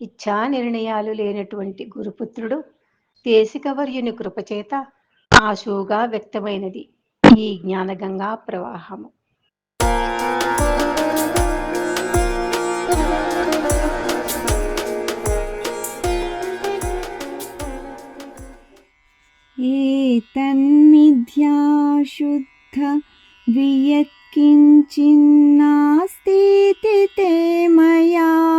ఇచ్ఛా నిర్ణయాలు లేనటువంటి గురుపుత్రుడు దేశికవర్యుని కృపచేత ఆశువుగా వ్యక్తమైనది ఈ జ్ఞానగంగా ప్రవాహము एतन्मिथ्याशुद्ध वियत्किञ्चिन्नास्तीति ते मयायनि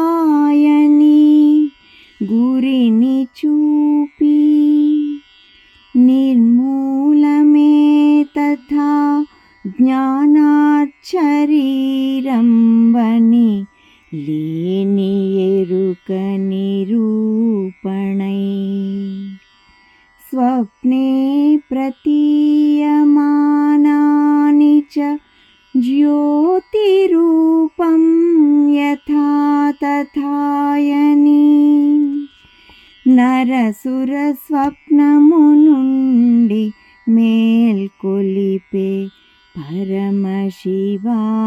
ज्ञानाच्छरीरं वनि लेनि एरुकनिरूपणै स्वप्ने प्रतीयमानानि च ज्योतिरूपं यथा तथायनि నరసురస్వప్నమునుండి మేల్కొలిపే परमशिवा।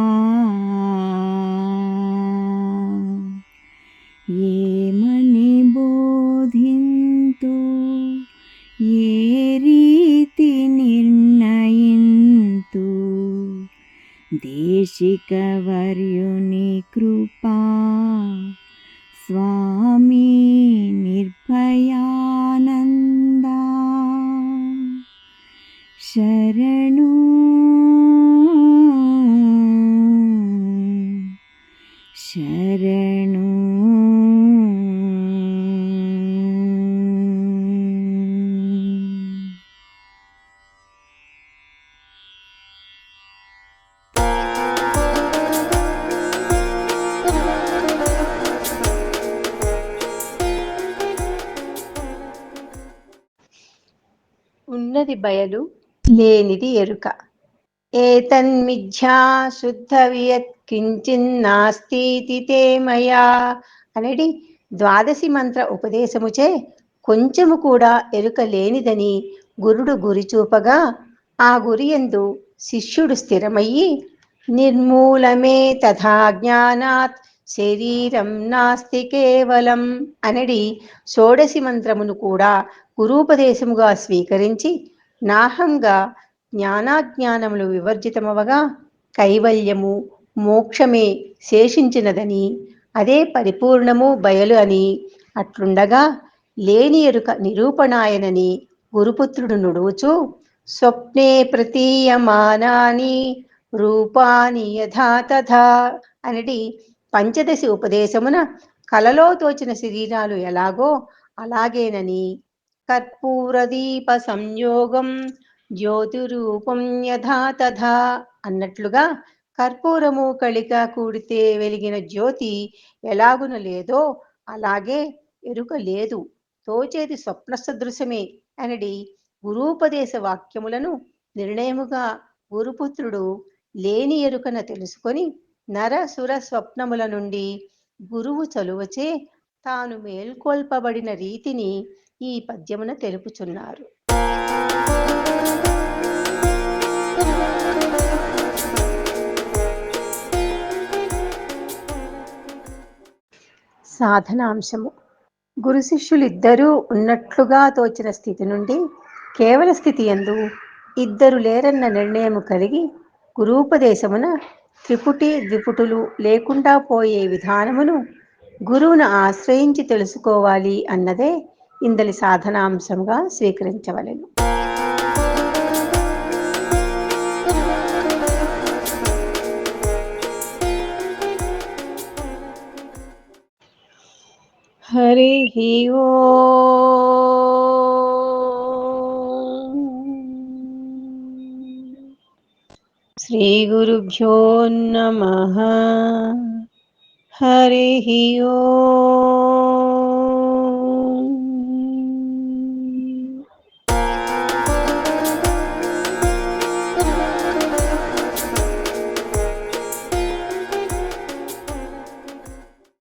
परमशिवाणि बोधिन्तु ये रीतिनिर्णयन्तु देशिकवर्युनिकृपा स्वामी निर्भयानन्दा। शरण శరణు. ఉన్నది బయలు లేనిది ఎరుక. ఏతన్మిథ్యా శుద్ధ వియత్ కించిన్నాస్తి తే మయా అనడి ద్వాదశి మంత్ర ఉపదేశముచే కొంచెము కూడా ఎరుక లేనిదని గురుడు గురి చూపగా ఆ గురి ఎందు శిష్యుడు స్థిరమయ్యి నిర్మూలమే తథా జ్ఞానాత్ శరీరం నాస్తి కేవలం అనడి షోడశి మంత్రమును కూడా గురూపదేశముగా స్వీకరించి నాహంగా జ్ఞానాజ్ఞానములు వివర్జితమవగా కైవల్యము మోక్షమే శేషించినదని అదే పరిపూర్ణము బయలు అని అట్లుండగా లేని ఎరుక నిరూపణాయనని గురుపుత్రుడు నుడువుచు స్వప్నే ప్రతీయమానాని రూపాని యథా తథా అనడి పంచదశి ఉపదేశమున కలలో తోచిన శరీరాలు ఎలాగో అలాగేనని. కర్పూరదీప సంయోగం జ్యోతిరూపం యథా తథా అన్నట్లుగా కర్పూరము కళిక కూడితే వెలిగిన జ్యోతి ఎలాగున లేదో అలాగే ఎరుక లేదు. తోచేది స్వప్న సదృశమే అనడి గురూపదేశ వాక్యములను నిర్ణయముగా గురుపుత్రుడు లేని ఎరుకన తెలుసుకొని నర సుర స్వప్నముల నుండి గురువు చలువచే తాను మేల్కొల్పబడిన రీతిని ఈ పద్యమున తెలుపుచున్నారు. సాధనాంశము. గురు శిష్యులిద్దరూ ఉన్నట్లుగా తోచిన స్థితి నుండి కేవల స్థితి ఎందు ఇద్దరు లేరన్న నిర్ణయము కలిగి గురూపదేశమున త్రిపుటి ద్విపుటులు లేకుండా పోయే విధానమును గురువును ఆశ్రయించి తెలుసుకోవాలి అన్నదే ఇందలి సాధనాంశంగా స్వీకరించవలెను. हरि ओ। श्रीगुरुभ्यो नमः। हरिः ओ।